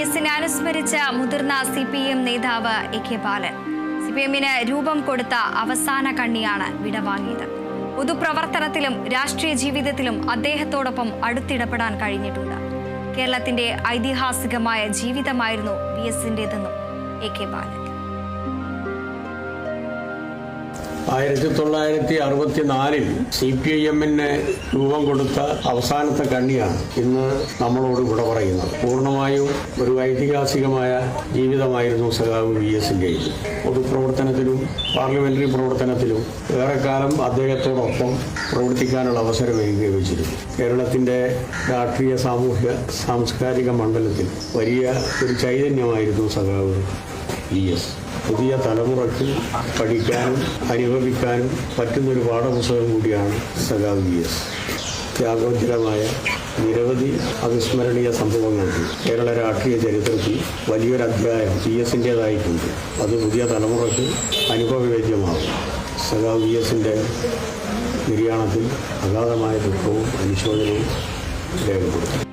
എസിനെ അനുസ്മരിച്ച മുതിർന്ന സി പി എം നേതാവ് A K Balan. C P എമ്മിന് രൂപം കൊടുത്ത അവസാന കണ്ണിയാണ് വിടവാങ്ങിയത് പൊതുപ്രവർത്തനത്തിലും രാഷ്ട്രീയ ജീവിതത്തിലും അദ്ദേഹത്തോടൊപ്പം അടുത്തിടപെടാൻ കഴിഞ്ഞിട്ടുണ്ട്. കേരളത്തിന്റെ ഐതിഹാസികമായ ജീവിതമായിരുന്നു വി എസിന്റെതെന്നും എ കെ ബാലൻ. ആയിരത്തി തൊള്ളായിരത്തി അറുപത്തിനാലിൽ സി പി ഐ എമ്മിന് രൂപം കൊടുത്ത അവസാനത്തെ കണ്ണിയാണ് ഇന്ന് നമ്മളോട് ഇവിടെ പറയുന്നത്. പൂർണമായും ഒരു ഐതിഹാസികമായ ജീവിതമായിരുന്നു സഖാവ് വി എസിന്റെയും പൊതുപ്രവർത്തനത്തിലും പാർലമെന്ററി പ്രവർത്തനത്തിലും ഏറെക്കാലം അദ്ദേഹത്തോടൊപ്പം പ്രവർത്തിക്കാനുള്ള അവസരം എനിക്ക് ലഭിച്ചിരുന്നു കേരളത്തിന്റെ രാഷ്ട്രീയ സാമൂഹ്യ സാംസ്കാരിക മണ്ഡലത്തിൽ വലിയ ഒരു ചൈതന്യമായിരുന്നു സഖാവ് വി എസ് പുതിയ തലമുറയ്ക്ക് പഠിക്കാനും അനുഭവിക്കാനും പറ്റുന്നൊരു പാഠപുസ്തകം കൂടിയാണ് സഖാവ് വി എസ്. ത്യാഗോജ്ജലമായ നിരവധി അവിസ്മരണീയ സംഭവങ്ങൾക്ക് കേരള രാഷ്ട്രീയ ചരിത്രത്തിൽ വലിയൊരു അധ്യായം വി എസിന്റേതായിട്ടുണ്ട് അത് പുതിയ തലമുറയ്ക്ക് അനുഭവവേദ്യമാകും. സഖാവ് വി എസിന്റെ നിര്യാണത്തിൽ അഗാധമായ ദുഃഖവും അനുശോചനവും രേഖപ്പെടുത്തും.